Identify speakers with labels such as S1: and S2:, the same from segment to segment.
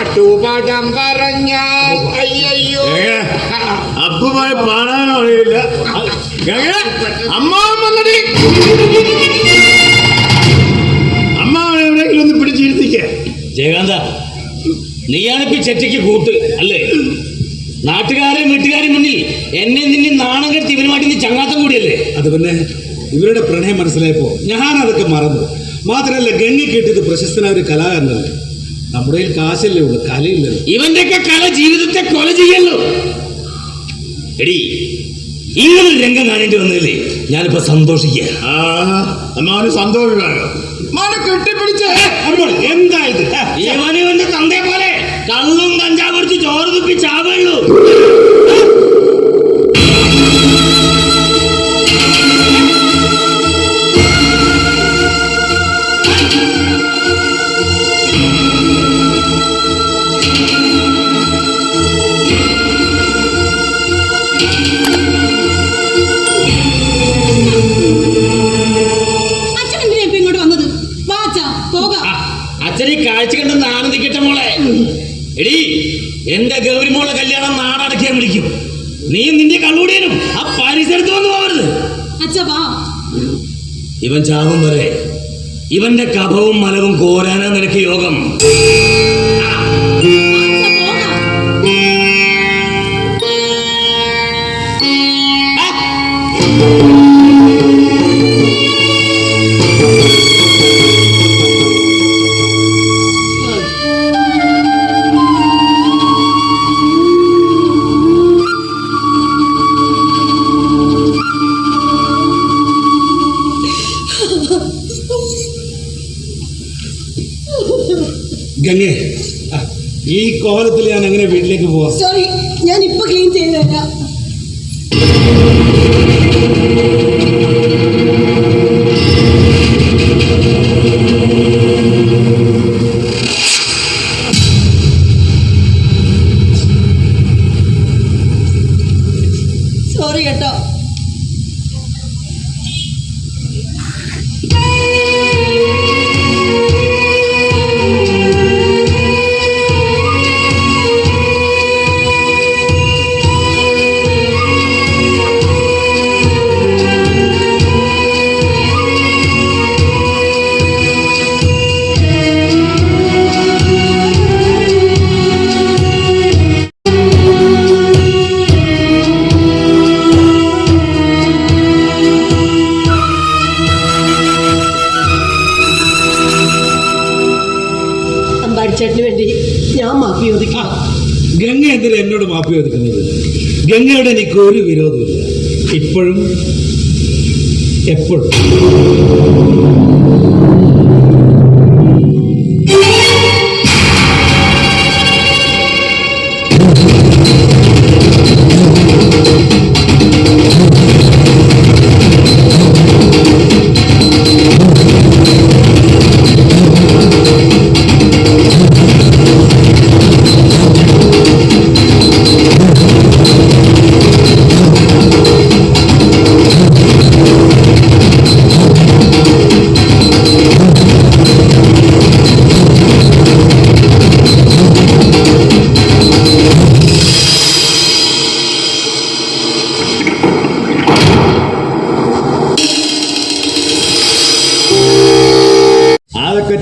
S1: പട്ടുപാടാൻ പറഞ്ഞാൽ അയ്യോ
S2: അപ്പുമായി പാടാനോ അറിയില്ല. അമ്മ വന്നടി. എവിടെയെങ്കിലും ഒന്ന് പിടിച്ചിരുത്തിക്കേ.
S3: ജയകാന്ത നീയാണിപ്പോ ചെറ്റയ്ക്ക് കൂട്ട് അല്ലേ? നാട്ടുകാരെയും വീട്ടുകാരെയും മുന്നിൽ എന്നെ നിന്നെ നാണം കെടുത്തി ഇവനുമായിട്ട് നീ ചങ്ങാത്തം കൂടിയല്ലേ?
S4: അത് പിന്നെ ഇവരുടെ പ്രണയം മനസ്സിലായപ്പോ ഞാനതൊക്കെ മറന്നു. മാത്രമല്ല ഗംഗി കിട്ടിയത് പ്രശസ്തനായ ഒരു കലാകാരനല്ലേ? നമ്മുടെ കയ്യിൽ കാശല്ലേ ഉള്ളു കലയില്ലല്ലോ.
S3: ഇവന്റെയൊക്കെ കല ജീവിതത്തെ കൊല ചെയ്യല്ലോ. എടി ഇങ്ങനൊരു രംഗം കാണേണ്ടി വന്നില്ലേ ഞാനിപ്പോ സന്തോഷിക്കുക
S2: അമ്മാവന് സന്തോഷമാണ്
S1: മോനെ കെട്ടിപ്പിടിച്ച്.
S4: എന്താ ഇത്?
S3: ഇവന് ഇവന്റെ തന്തയെ പോലെ കള്ളും കഞ്ചാവ് കുടിച്ച് ചോറ് തുപ്പി ചാവുള്ളൂ കാഴ്ച കണ്ടെന്ന് ആനന്ദിക്കട്ടെ മോളെ. എടി എന്റെ ഗൗരി മോളെ കല്യാണം നാടടക്കിയാൻ വിളിക്കും. നീ നിന്റെ കള്ളൂടിയനും ആ പരിസരത്ത് വന്ന് പോകരുത്. ഇവൻ ചാവും വരെ. ഇവന്റെ കഭവും മലവും കോരാനാ നിനക്ക് യോഗം.
S4: ഗംഗേ. ആ, ഈ കോലത്തിൽ ഞാൻ എങ്ങനെ വീട്ടിലേക്ക് പോവാം?
S5: സോറി ഞാൻ ഇപ്പൊ ക്ലീൻ ചെയ്ത് തരാം. സോറി കേട്ടോ.
S4: എന്നോട് മാപ്പ് ചോദിക്കുന്നത്? ഗംഗയോട് എനിക്ക് ഒരു വിരോധമില്ല ഇപ്പോഴും എപ്പോഴും.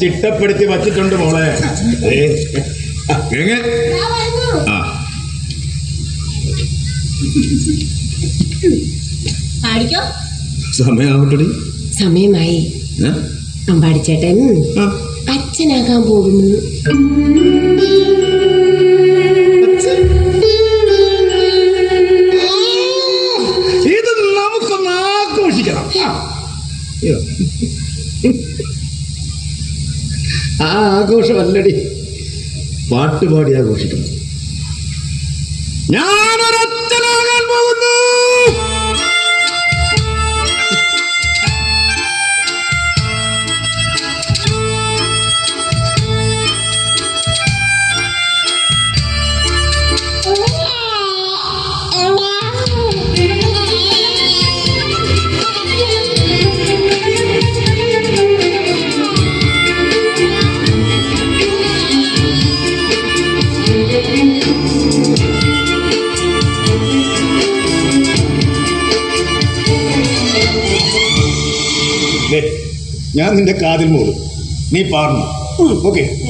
S2: ചിട്ടപ്പെടുത്തി വച്ചിട്ടുണ്ട് മോളെ. ഏ, എങ്ങ? ആ.
S5: സമയമായി? അമ്പാടിച്ചേട്ടൻ. അച്ഛനാകാൻ പോകുന്നു.
S2: ഇത് നമുക്കൊന്ന് ആഘോഷിക്കണം. ആ. ആഘോഷമല്ലടി പാട്ടുപാടി ആഘോഷിക്കണം ഞാനൊരച്ഛനാകാൻ പോകുന്നു കാതിൽ മൂടും. നീ പാടണം. ഓക്കെ.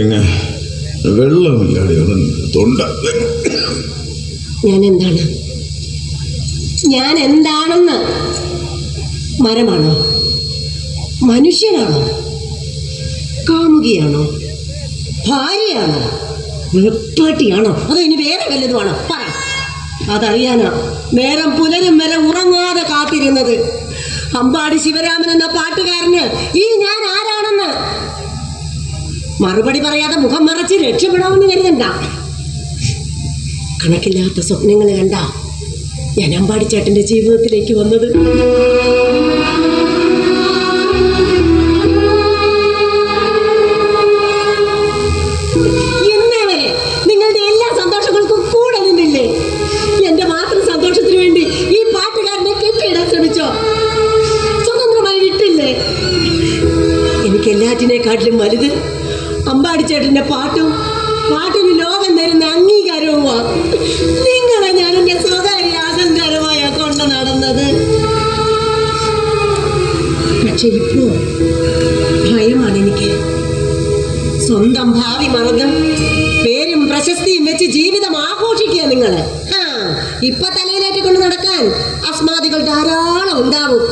S1: എങ്ങനെ വെള്ളമില്ലാതെ തൊണ്ട.
S5: ഞാൻ എന്താണ് ഞാൻ എന്താണെന്ന് മരമാണോ? മനുഷ്യനാണോ? കാമുകിയാണോ? ഭാര്യയാണോ? വെപ്പാട്ടിയാണോ? അതോ ഇനി വേറെ വല്ലതുമാണോ പറ. അതറിയാനാ. നേരം പുലരും വരെ ഉറങ്ങാതെ കാത്തിരുന്നത്. അമ്പാടി ശിവരാമൻ എന്ന പാട്ടുകാരന് ഈ ഞാൻ ആരാണെന്ന് മറുപടി പറയാതെ മുഖം മറച്ച് രക്ഷപ്പെടാമെന്ന് കരുതണ്ട. കണക്കില്ലാത്ത സ്വപ്നങ്ങൾ കണ്ട ഞാൻ അമ്പാടിച്ചേട്ടന്റെ ജീവിതത്തിലേക്ക് വന്നത്. പക്ഷെ ഇപ്പോ ഭയമാണ് എനിക്ക് സ്വന്തം ഭാവി മറന്ന് പേരും പ്രശസ്തിയും വെച്ച് ജീവിതം ആഘോഷിക്കുക നിങ്ങൾ. ആ ഇപ്പൊ തലയിലേറ്റ് കൊണ്ട് നടക്കാൻ അസ്മാദികൾ ധാരാളം ഉണ്ടാവും.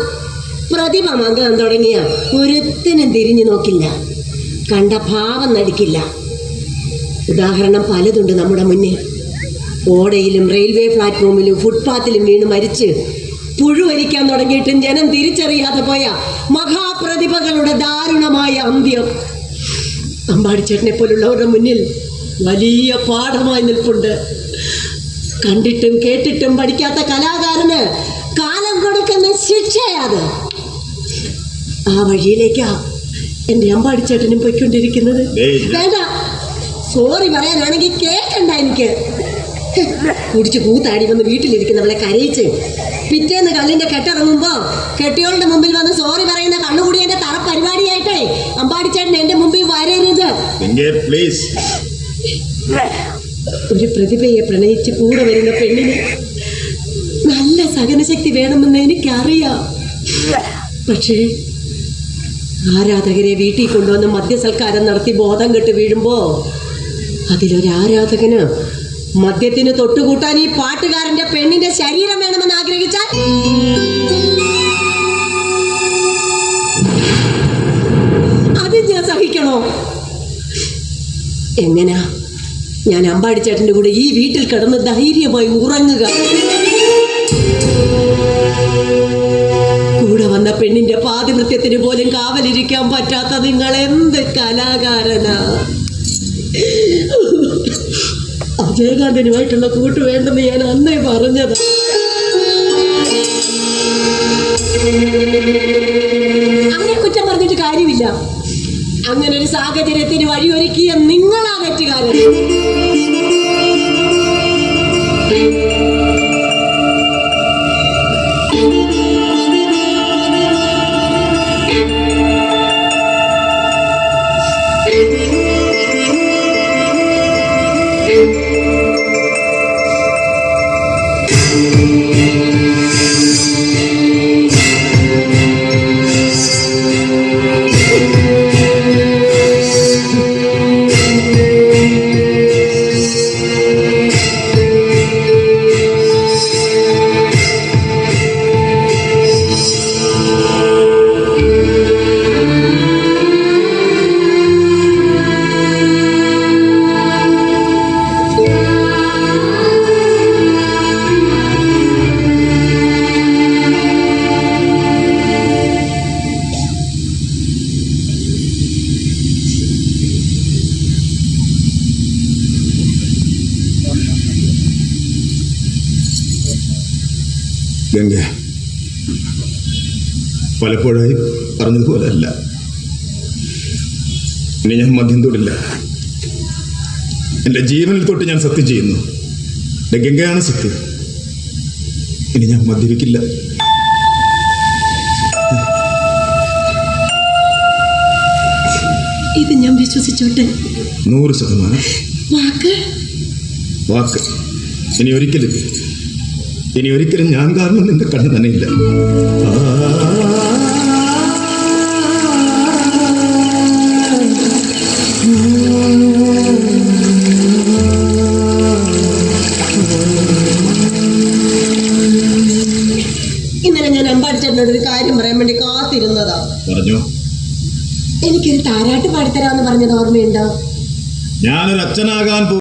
S5: പ്രതിഭ മന്ദം തുടങ്ങിയ ഒരുത്തിനും തിരിഞ്ഞു നോക്കില്ല. കണ്ട ഭാവം നടിക്കില്ല. ഉദാഹരണം പലതുണ്ട് നമ്മുടെ മുന്നിൽ. ഓടയിലും റെയിൽവേ പ്ലാറ്റ്ഫോമിലും ഫുട്പാത്തിലും വീണ് മരിച്ച് പുഴുവരിക്കാൻ തുടങ്ങിയിട്ടും ജനം തിരിച്ചറിയാതെ പോയ മഹാപ്രതിഭകളുടെ ദാരുണമായ അന്ത്യം. അമ്പാടിച്ചേട്ടനെ പോലുള്ളവരുടെ മുന്നിൽ വലിയ പാഠമായി നിൽപ്പുണ്ട്. കണ്ടിട്ടും കേട്ടിട്ടും പഠിക്കാത്ത കലാകാരന് കാലം കൊടുക്കുന്ന ശിക്ഷയാത്. ആ വഴിയിലേക്കാ എന്റെ അമ്പാടിച്ചേട്ടനും പോയിക്കൊണ്ടിരിക്കുന്നത്. വേണ്ട. സോറി പറയാനാണെങ്കിൽ കേക്കണ്ട എനിക്ക്. കുടിച്ച് കൂത്താടി വന്ന് വീട്ടിലിരിക്കുന്നവളെ കരയിച്ച്. പിറ്റേന്ന് കല്ലിന്റെ കെട്ടിറങ്ങുമ്പോ കെട്ടിയോളുടെ മുമ്പിൽ വന്ന് സോറി പറയുന്ന കണ്ണുകൂടി എന്റെ തറ പരിപാടിയായിട്ടേ. അമ്പാടിച്ചേട്ടൻ എന്റെ മുമ്പിൽ വരരുത്.
S1: പ്ലീസ്
S5: ഒരു പ്രതിഭയെ പ്രണയിച്ച് കൂടെ വരുന്ന പെണ്ണിന് നല്ല സഹനശക്തി വേണമെന്ന് എനിക്കറിയാം. പക്ഷേ ആരാധകരെ വീട്ടിൽ കൊണ്ടുവന്ന് മദ്യസൽക്കാരം നടത്തി ബോധം കെട്ട് വീഴുമ്പോ അതിലൊരു ആരാധകന് മദ്യത്തിന് തൊട്ടുകൂട്ടാൻ ഈ പാട്ടുകാരന്റെ പെണ്ണിന്റെ ശരീരം വേണമെന്ന് ആഗ്രഹിച്ചാൽ? അത് ഞാൻ സഹിക്കണോ? എങ്ങനാ? ഞാൻ അമ്പാടിച്ചേട്ടന്റെ കൂടെ ഈ വീട്ടിൽ കിടന്ന് ധൈര്യമായി ഉറങ്ങുക. കൂടെ വന്ന പെണ്ണിന്റെ പാതിവൃത്യത്തിന് പോലും കാവലിരിക്കാൻ പറ്റാത്ത നിങ്ങൾ എന്ത് കലാകാരനാ? അജയകാന്തനുമായിട്ടുള്ള കൂട്ട് വേണ്ടെന്ന് ഞാൻ അന്നേ പറഞ്ഞതാ. അങ്ങനെ കുറ്റം പറഞ്ഞിട്ട് കാര്യമില്ല. അങ്ങനെ ഒരു സാഹചര്യത്തിന് വഴിയൊരുക്കിയ നിങ്ങളാ തെറ്റുകാരൻ.
S2: പലപ്പോഴായി പറഞ്ഞതുപോലെ അല്ല ഇനി ഞാൻ മദ്യം തൊടില്ല. എന്റെ ജീവനിൽ തൊട്ട് ഞാൻ സത്യം ചെയ്യുന്നു. എന്റെ ഗംഗയാണ് സത്യം. ഇനി ഞാൻ മദ്യപിക്കില്ല.
S5: ഇത് ഞാൻ വിശ്വസിച്ചോട്ടെ.
S2: നൂറ് ശതമാനം.
S5: വാക്ക്?
S2: വാക്ക്. ഇനി ഒരിക്കലും ഇനി ഒരിക്കലും ഞാൻ കാരണം നിന്റെ കണ്ണ് തന്നെയില്ല
S5: ഇന്നലെ
S2: రచనాగాన్